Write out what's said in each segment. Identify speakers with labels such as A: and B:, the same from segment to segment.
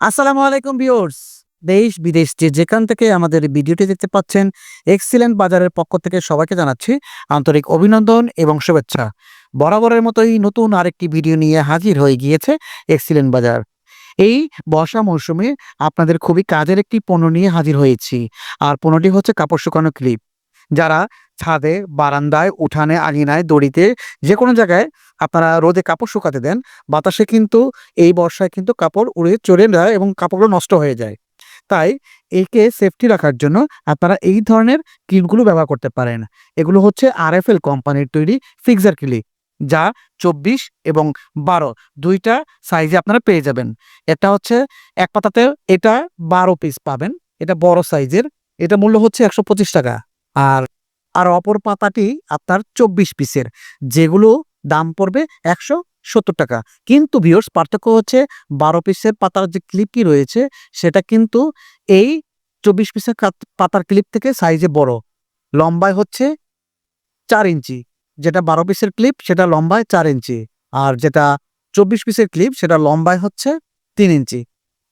A: আসসালামু আলাইকুম ভিউয়ার্স। দেশ, বিদেশ যে যেখান থেকে আমাদের ভিডিওটি দেখতে পাচ্ছেন, এক্সিলেন্ট বাজারের পক্ষ থেকে সবাইকে জানাচ্ছি আন্তরিক অভিনন্দন এবং শুভেচ্ছা। বরাবরের মতোই নতুন আরেকটি ভিডিও নিয়ে হাজির হয়ে গিয়েছে এক্সিলেন্ট বাজার। এই বর্ষা মৌসুমে আপনাদের খুবই কাজের একটি পণ্য নিয়ে হাজির হয়েছি। আর পণ্যটি হচ্ছে কাপড় শুকানো ক্লিপ। যারা ছাদে, বারান্দায়, উঠানে, আঙিনায়, দড়িতে যে কোনো জায়গায় আপনারা রোদে কাপড় শুকাতে দেন। বাতাসে কিন্তু এই বর্ষায় কিন্তু কাপড় উড়ে চলে যায় এবং কাপড়গুলো নষ্ট হয়ে যায়। তাই একে সেফটি রাখার জন্য আপনারা এই ধরনের ক্লিপগুলো ব্যবহার করতে পারেন। এগুলো হচ্ছে আরএফএল কোম্পানির তৈরি ফিক্সার ক্লিপ যা চব্বিশ এবং বারো দুইটা সাইজে আপনারা পেয়ে যাবেন। এটা হচ্ছে এক পাতাতে এটা বারো পিস পাবেন। এটা বড় সাইজের এটা মূল্য হচ্ছে একশো পঁচিশ টাকা। আর আর অপর পাতাটি আপনার চব্বিশ পিসের, যেগুলো দাম পড়বে একশো সত্তর টাকা। কিন্তু ভিউর্স পার্থক্য হচ্ছে বারো পিসের পাতার যে ক্লিপটি রয়েছে, সেটা কিন্তু এই চব্বিশ পিসের পাতার ক্লিপ থেকে সাইজে বড়। লম্বায় হচ্ছে চার ইঞ্চি। যেটা বারো পিসের ক্লিপ সেটা লম্বায় চার ইঞ্চি। আর যেটা চব্বিশ পিসের ক্লিপ সেটা লম্বায় হচ্ছে তিন ইঞ্চি।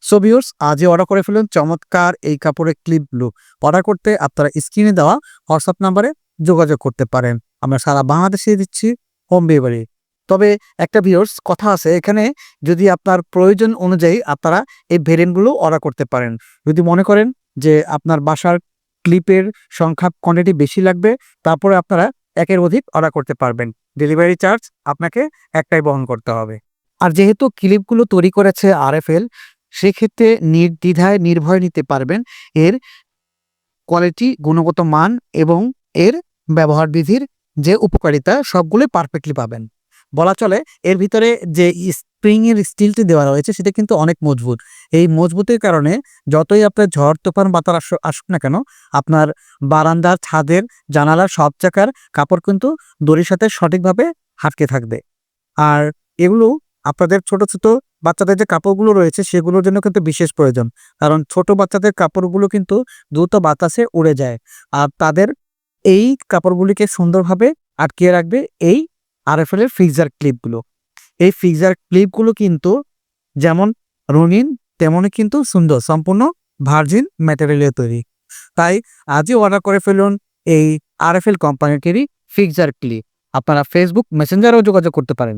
A: সো ভিউর্স আজই অর্ডার করে ফেলুন, চমৎকার এই কাপড়ের ক্লিপগুলো অর্ডার করতে আপনারা স্ক্রিনে দেওয়া হোয়াটসঅ্যাপ নাম্বারে যোগাযোগ করতে পারেন। আমরা সারা বাংলাদেশে দিচ্ছি হোম ডেলিভারি তবে একটা ভিউর্স কথা আছে, এখানে যদি আপনার প্রয়োজন অনুযায়ী আপনারা এই ভেরিয়েন্টগুলো অর্ডার করতে পারেন। যদি মনে করেন যে আপনার বাসার ক্লিপের সংখ্যা কোয়ান্টিটি বেশি লাগবে, তারপরে আপনারা একের অধিক অর্ডার করতে পারবেন। ডেলিভারি চার্জ আপনাকে একটাই বহন করতে হবে। আর যেহেতু ক্লিপগুলো তৈরি করেছে আরএফএল সেক্ষেত্রে নির্দ্বিধায় নির্ভয় নিতে পারবেন এর কোয়ালিটি গুণগত মান এবং এর ব্যবহার বিধির যে উপকারিতা, সবগুলো পারফেক্টলি পাবেন। বলা চলে এর ভিতরে যে স্প্রিং এর স্টিলটি দেওয়া রয়েছে, সেটা কিন্তু অনেক মজবুত। এই মজবুতের কারণে যতই আপনার ঝড়, তোফান বাতার আসু- আসুক না কেন, আপনার বারান্দার ছাদের জানালার সব জায়গার কাপড় কিন্তু দড়ির সাথে সঠিকভাবে হাটকে থাকবে। আর এগুলো আপনাদের ছোট ছোট বাচ্চাদের যে কাপড়গুলো রয়েছে সেগুলোর জন্য কিন্তু বিশেষ প্রয়োজন। কারণ ছোট বাচ্চাদের কাপড়গুলো কিন্তু দ্রুত বাতাসে উড়ে যায়। আর তাদের এই কাপড়গুলিকে সুন্দরভাবে আটকিয়ে রাখবে এই আরএফএল এর ফিক্সার ক্লিপগুলো। এই ফিক্সার ক্লিপগুলো কিন্তু যেমন রঙিন, তেমনই কিন্তু সুন্দর, সম্পূর্ণ ভার্জিন ম্যাটেরিয়ালের তৈরি। তাই আজই অর্ডার করে ফেলুন এই আরএফএল কোম্পানিটিরই ফিক্সার ক্লিপ। আপনারা ফেসবুক মেসেঞ্জারেও যোগাযোগ করতে পারেন।